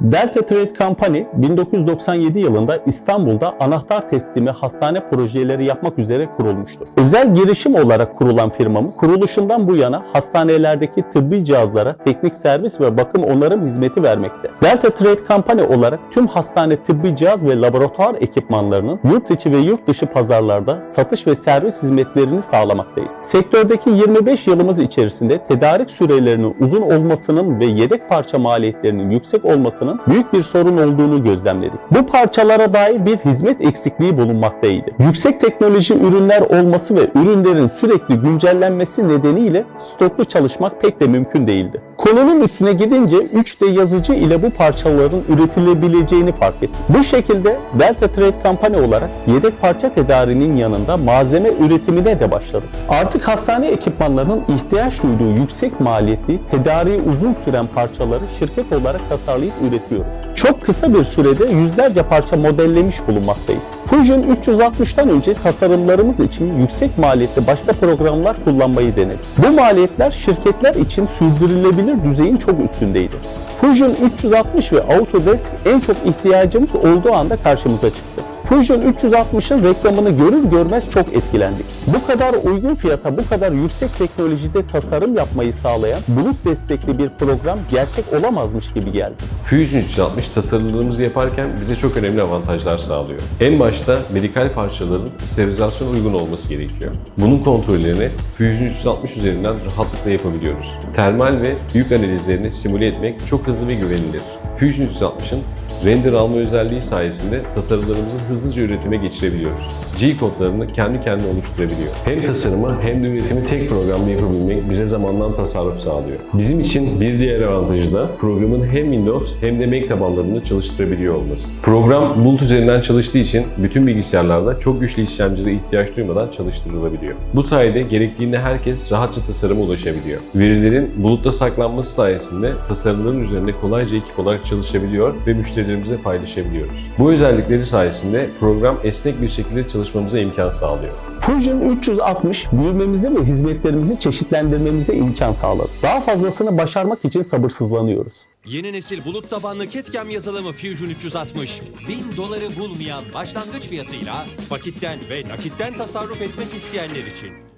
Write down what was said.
Delta Trade Company 1997 yılında İstanbul'da anahtar teslimi hastane projeleri yapmak üzere kurulmuştur. Özel girişim olarak kurulan firmamız kuruluşundan bu yana hastanelerdeki tıbbi cihazlara teknik servis ve bakım onarım hizmeti vermekte. Delta Trade Company olarak tüm hastane tıbbi cihaz ve laboratuvar ekipmanlarının yurt içi ve yurt dışı pazarlarda satış ve servis hizmetlerini sağlamaktayız. Sektördeki 25 yılımız içerisinde tedarik sürelerinin uzun olmasının ve yedek parça maliyetlerinin yüksek olmasının büyük bir sorun olduğunu gözlemledik. Bu parçalara dair bir hizmet eksikliği bulunmaktaydı. Yüksek teknoloji ürünler olması ve ürünlerin sürekli güncellenmesi nedeniyle stoklu çalışmak pek de mümkün değildi. Konunun üstüne gidince 3D yazıcı ile bu parçaların üretilebileceğini fark ettik. Bu şekilde Delta Trade Company olarak yedek parça tedariğinin yanında malzeme üretimine de başladık. Artık hastane ekipmanlarının ihtiyaç duyduğu yüksek maliyetli, tedariği uzun süren parçaları şirket olarak tasarlayıp üretiyoruz. Çok kısa bir sürede yüzlerce parça modellemiş bulunmaktayız. Fusion 360'tan önce tasarımlarımız için yüksek maliyetli başka programlar kullanmayı denedik. Bu maliyetler şirketler için sürdürülebilir düzeyin çok üstündeydi. Fusion 360 ve Autodesk en çok ihtiyacımız olduğu anda karşımıza çıktı. Fusion 360'ın reklamını görür görmez çok etkilendik. Bu kadar uygun fiyata bu kadar yüksek teknolojide tasarım yapmayı sağlayan bulut destekli bir program gerçek olamazmış gibi geldi. Fusion 360 tasarımlarımızı yaparken bize çok önemli avantajlar sağlıyor. En başta medikal parçaların sterilizasyona uygun olması gerekiyor. Bunun kontrollerini Fusion 360 üzerinden rahatlıkla yapabiliyoruz. Termal ve yük analizlerini simüle etmek çok hızlı ve güvenilir. Fusion 360'ın render alma özelliği sayesinde tasarımlarımızı hızlıca üretime geçirebiliyoruz. G kodlarını kendi kendine oluşturabiliyor. Hem tasarımı hem de üretimi tek programda yapabilmek bize zamandan tasarruf sağlıyor. Bizim için bir diğer avantajı da programın hem Windows hem de Mac tabanlarını çalıştırabiliyor olması. Program bulut üzerinden çalıştığı için bütün bilgisayarlarda çok güçlü işlemcilere ihtiyaç duymadan çalıştırılabiliyor. Bu sayede gerektiğinde herkes rahatça tasarıma ulaşabiliyor. Verilerin bulutta saklanması sayesinde tasarımların üzerinde kolayca ekip olarak çalışabiliyor ve müşterilerimize paylaşabiliyoruz. Bu özellikleri sayesinde program esnek bir şekilde çalışmamıza imkan sağlıyor. Fusion 360 büyümemize ve hizmetlerimizi çeşitlendirmemize imkan sağladı. Daha fazlasını başarmak için sabırsızlanıyoruz. Yeni nesil bulut tabanlı CAD/CAM yazılımı Fusion 360, 1000 doları bulmayan başlangıç fiyatıyla vakitten ve nakitten tasarruf etmek isteyenler için